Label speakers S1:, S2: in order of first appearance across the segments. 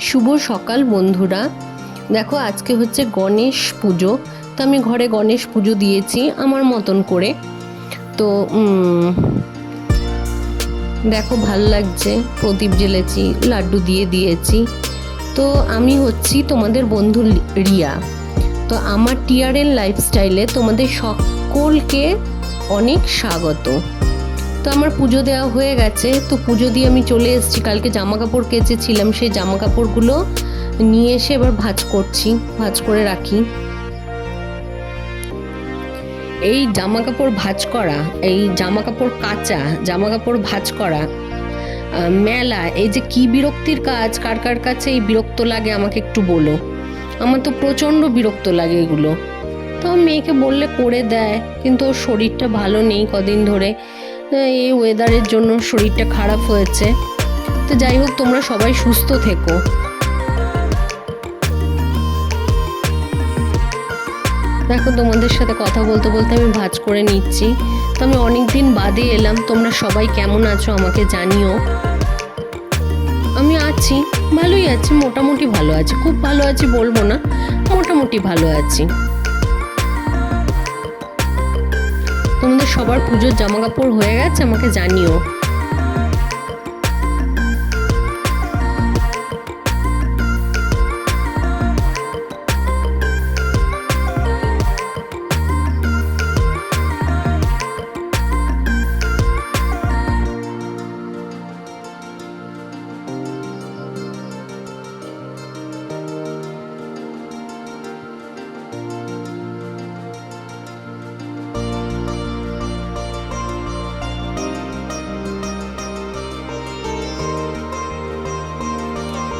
S1: শুভ সকাল বন্ধুরা। দেখো, আজকে হচ্ছে গণেশ পুজো। তো আমি ঘরে গণেশ পুজো দিয়েছি আমার মতন করে। তো দেখো, ভালো লাগছে। প্রদীপ জ্বেলেছি, লাড্ডু দিয়ে দিয়েছি। তো আমি হচ্ছি তোমাদের বন্ধু রিয়া। তো আমার টিআরএল লাইফস্টাইলে তোমাদের সকলকে অনেক স্বাগত। তো আমার পুজো দেওয়া হয়ে গেছে, তো পুজো দিয়ে আমি চলে এসেছি। কালকে জামা কাপড় কেচেছিলাম, সেই জামা কাপড়গুলো নিয়ে এসে এবার ভাঁজ করছি, ভাজ করে রাখি। এই জামা কাপড় ভাজ করা, এই জামা কাপড় কাচা জামা কাপড় ভাজ করা মেলা, এই যে কি বিরক্তির কাজ, কার কার কাছে এই বিরক্ত লাগে আমাকে একটু বলো। আমার তো প্রচণ্ড বিরক্ত লাগে এগুলো। তো মেয়েকে বললে করে দেয়, কিন্তু ওর শরীরটা ভালো নেই কদিন ধরে। এই ওয়েদারের জন্য শরীরটা খারাপ হয়েছে। তো যাই হোক, তোমরা সবাই সুস্থ থেকো। দেখো, তোমাদের সাথে কথা বলতে বলতে আমি ভাজ করে নিচ্ছি। তো আমি অনেক দিন বাদে এলাম, তোমরা সবাই কেমন আছো আমাকে জানিও। আমি আছি, ভালোই আছি, মোটামুটি ভালো আছি। খুব ভালো আছি বলব না, মোটামুটি ভালো আছি। তোমাদের সবার পুজোর জামা কাপড় হয়ে গেছে আমাকে জানিও।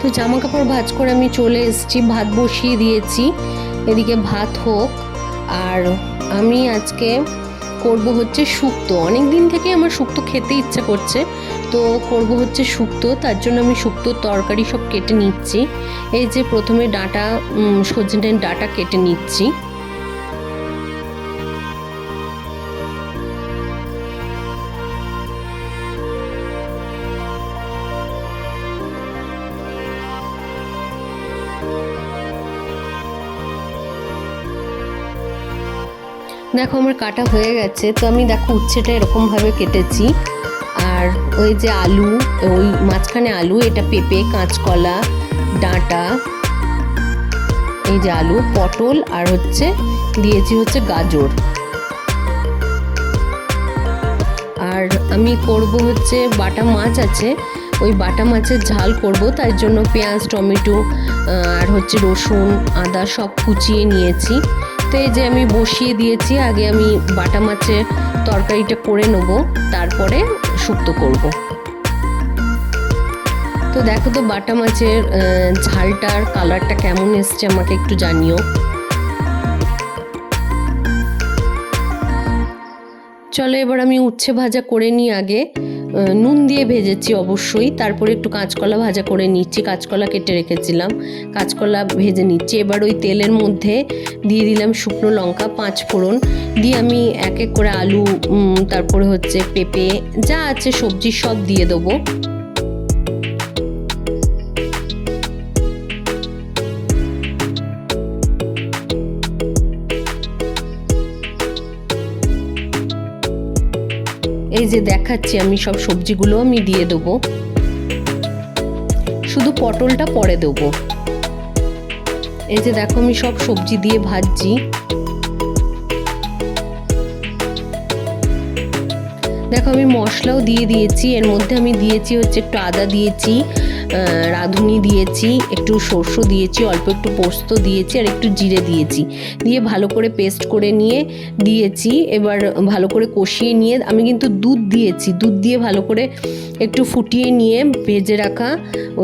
S1: তো জামা কাপড় ভাজ করে আমি চলে এসেছি, ভাত বসিয়ে দিয়েছি। এদিকে ভাত হোক, আর আমি আজকে করব হচ্ছে শুক্তো। অনেক দিন থেকে আমার শুক্তো খেতে ইচ্ছা করছে, তো করব হচ্ছে শুক্তো। তার জন্য আমি শুক্তোর তরকারি সব কেটে নিচ্ছি। এই যে প্রথমে ডাটা সজনের ডাটা কেটে নিচ্ছি। দেখো, আমার কাটা হয়ে গেছে। তো আমি দেখো, উচ্ছেটা এরকমভাবে কেটেছি। আর ওই যে আলু, ওই মাঝখানে আলু, এটা পেঁপে, কাঁচকলা, ডাঁটা, এই যে আলু, পটল, আর হচ্ছে দিয়েছি হচ্ছে গাজর। আর আমি করব হচ্ছে বাটা মাছ আছে, ওই বাটা মাছের ঝাল করব তার জন্য পেঁয়াজ, টমেটো আর হচ্ছে রসুন, আদা সব কুচিয়ে নিয়েছি। তো যে আমি বসিয়ে দিয়েছি, আগে আমি বাটা মাছের তরকারিটা করে নেব, তারপরে শুক্তো করব। তো দেখো তো বাটা মাছের ঝালটার কালারটা কেমন এসছে আমাকে একটু জানিও। চলো এবার আমি উচ্ছে ভাজা করে নিই আগে। নুন দিয়ে ভেজেছি অবশ্যই। তারপরে একটু কাঁচকলা ভাজা করে নিচ্ছি। কাঁচকলা কেটে রেখেছিলাম। কাঁচকলা ভেজে নিচ্ছি। এবার ওই তেলের মধ্যে দিয়ে দিলাম শুকনো লঙ্কা, পাঁচ ফোড়ন। দিয়ে আমি এক এক করে আলু তারপরে হচ্ছে পেঁপে, যা আছে সবজি সব দিয়ে দেবো। এই যে দেখাচ্ছি আমি সব সবজিগুলো আমি দিয়ে দেবো। শুধু পটলটা পরে দেবো। এই যে দেখো আমি সব সবজি দিয়ে ভাজছি। দেখো, আমি মশলাও দিয়ে দিয়েছি। এর মধ্যে আমি দিয়েছি হচ্ছে একটু আদা দিয়েছি রাঁধুনি দিয়েছি, একটু সর্ষ দিয়েছি, অল্প একটু পোস্ত দিয়েছি আর একটু জিরে দিয়েছি। দিয়ে ভালো করে পেস্ট করে নিয়ে দিয়েছি। এবার ভালো করে কষিয়ে নিয়ে আমি কিন্তু দুধ দিয়েছি। দুধ দিয়ে ভালো করে একটু ফুটিয়ে নিয়ে ভেজে রাখা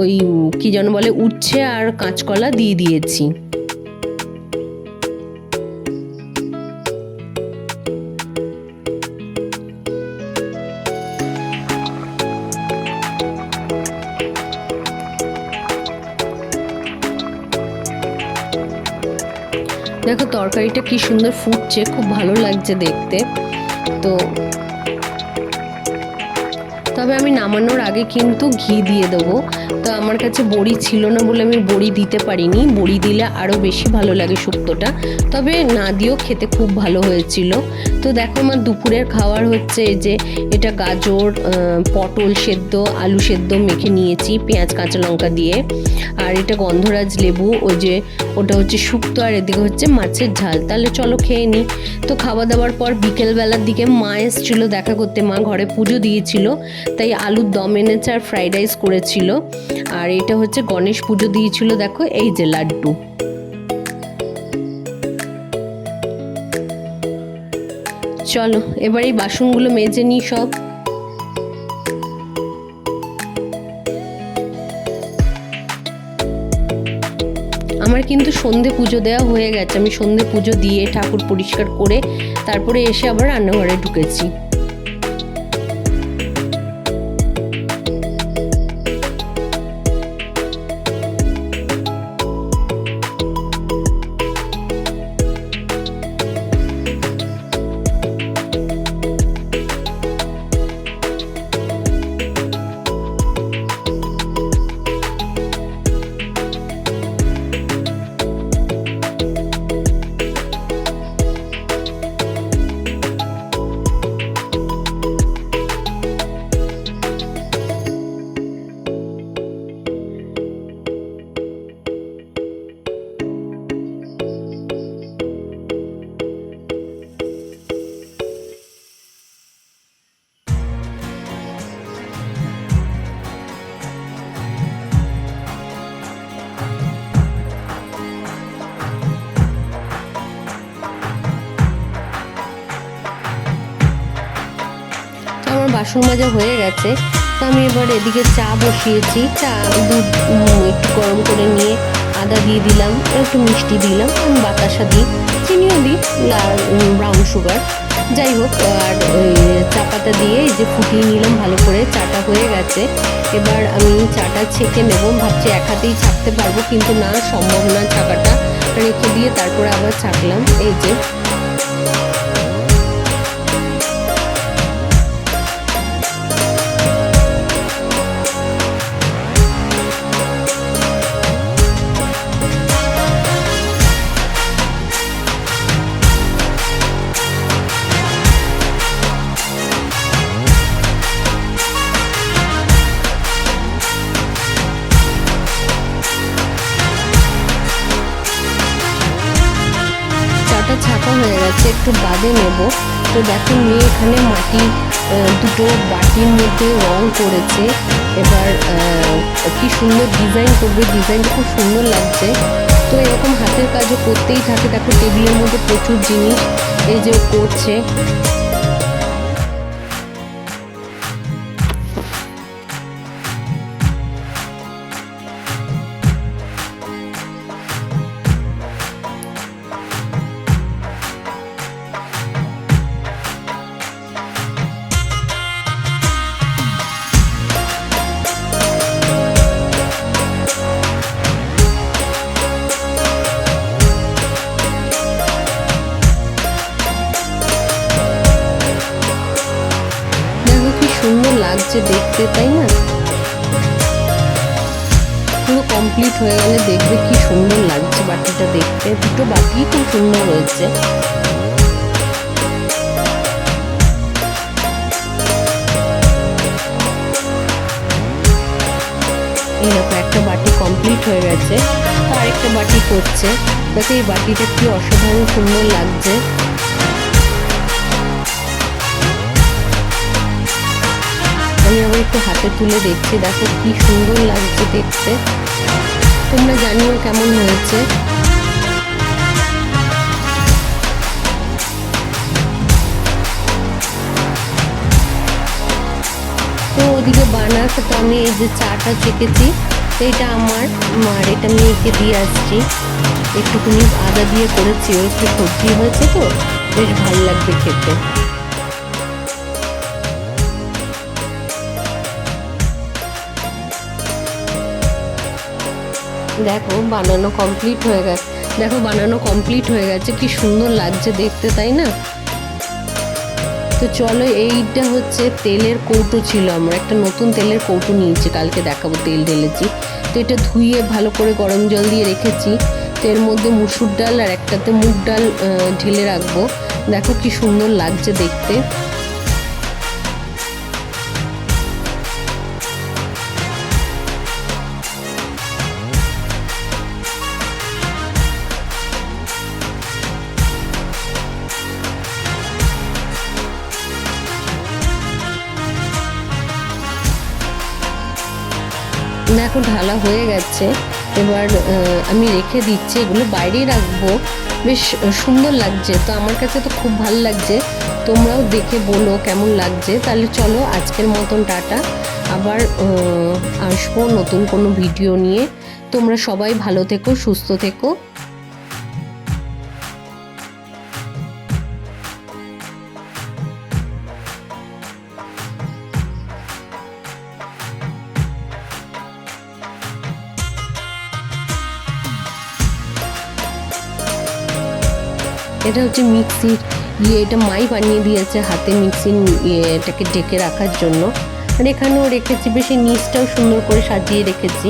S1: ওই কী যেন বলে, উচ্ছে আর কাঁচকলা দিয়ে দিয়েছি। তরকারিটা কি সুন্দর ফুটছে খুব ভালো লাগছে দেখতে। তো তবে আমি নামানোর আগে কিন্তু ঘি দিয়ে দেবো। তো আমার কাছে বড়ি ছিল না বলে আমি বড়ি দিতে পারিনি। বড়ি দিলে আরও বেশি ভালো লাগে শুক্তোটা। তবে না দিয়েও খেতে খুব ভালো হয়েছিল। তো দেখো আমার দুপুরের খাবার হচ্ছে এই যে এটা গাজর পটল সেদ্ধ, আলু সেদ্ধ মেখে নিয়েছি পেঁয়াজ, কাঁচা লঙ্কা দিয়ে। আর এটা গন্ধরাজ লেবু, ওই যে ওটা হচ্ছে শুক্তো আর এদিকে হচ্ছে মাছের ঝাল। তাহলে চলো খেয়ে নিই তো খাওয়া দাওয়ার পর বিকেলবেলার দিকে মা এসেছিল দেখা করতে। মা ঘরে পুজো দিয়েছিল। তাই আলুর দম এনেছে আর ফ্রাইড রাইস করেছিল। আর এটা হচ্ছে গণেশ পুজো দিয়েছিল, দেখো, এই যে লাড্ডু। চলো, এবার এই বাসনগুলো মেজে নিই সব। আমার কিন্তু সন্ধে পুজো দেওয়া হয়ে গেছে, আমি সন্ধে পুজো দিয়ে ঠাকুর পরিষ্কার করে তারপরে এসে আবার রান্নাঘরে ঢুকেছি। বাসন মাজা হয়ে গেছে, তো আমি এবার এদিকে চা বসিয়েছি। চা, দুধ একটু গরম করে নিয়ে আদা দিয়ে দিলাম একটু মিষ্টি দিলাম বাতাসা দিই, চিনিও দিই ব্রাউন সুগার যাই হোক, আর চা পাতা দিয়ে এই যে ফুটিয়ে নিলাম, ভালো করে চাটা হয়ে গেছে। এবার আমি চাটা ছেঁকে নেব, ভাবছি এক হাতেই ছাকতে পারব, কিন্তু না, সম্ভব না ছাকাটা রেখে দিয়ে তারপরে আবার ছাকলাম, এই যে। গেছে একটু বাদে নেব। তো দেখো, মেয়ে এখানে মাটি দুটো বাটির মধ্যে রং করেছে। এবার কি সুন্দর ডিজাইন করবে। ডিজাইনটা খুব সুন্দর লাগছে। তো এরকম হাতের কাজও করতেই থাকে। দেখো টেবিলের মধ্যে প্রচুর জিনিস এই যে করছে। লাগছে দেখতে, তাই না? পুরো কমপ্লিট হয়ে গেলে দেখবে কি সুন্দর লাগছে বাটিটা দেখতে। দুটো বাটি খুব সুন্দর হয়েছে। এরকম একটা বাটি কমপ্লিট হয়ে গেছে। আরেকটা বাটি করছে। দেখো এই বাটিটা কি অসাধারণ সুন্দর লাগছে। আমি আবার একটু হাতে তুলে দেখছি। দেখো কি সুন্দর লাগছে দেখতে। তোমরা জানিও কেমন হয়েছে। তো ওদিকে বানাতে তো আমি এই যে চাটা চেকেছি তো এটা আমার মার, এটা মেয়েকে দিয়ে আসছি। একটুখানি আদা দিয়ে করেছি, ওর একটু সবজি হয়েছে তো, বেশ ভালো লাগবে খেতে। দেখো, বানানো কমপ্লিট হয়ে গেছে। দেখো, বানানো কমপ্লিট হয়ে গেছে। কি সুন্দর লাগছে দেখতে, তাই না? তো চলো, এইটা হচ্ছে তেলের কৌটো ছিল আমরা। একটা নতুন তেলের কৌটো নিয়েছি, কালকে দেখাবো তেল ঢেলেছি। তো এটা ধুয়ে ভালো করে গরম জল দিয়ে রেখেছি। তো এর মধ্যে মুসুর ডাল আর একটাতে মুগ ডাল ঢেলে রাখব। দেখো কি সুন্দর লাগছে দেখতে। দেখো ঢালা হয়ে গেছে। এবার আমি রেখে দিচ্ছি। এগুলো বাইরেই রাখব। বেশ সুন্দর লাগছে। তো আমার কাছে তো খুব ভালো লাগছে। তোমরাও দেখে বলো কেমন লাগছে। তাহলে চলো আজকের মতন টাটা। আবার আসব নতুন কোনো ভিডিও নিয়ে। তোমরা সবাই ভালো থেকো, সুস্থ থেকো। এটা হচ্ছে মিক্সির ইয়ে এটা মাই বানিয়ে দিয়েছে হাতে মিক্সির এটাকে ডেকে রাখার জন্য। আর এখানেও রেখেছি, বেশি নিচটাও সুন্দর করে সাজিয়ে রেখেছি।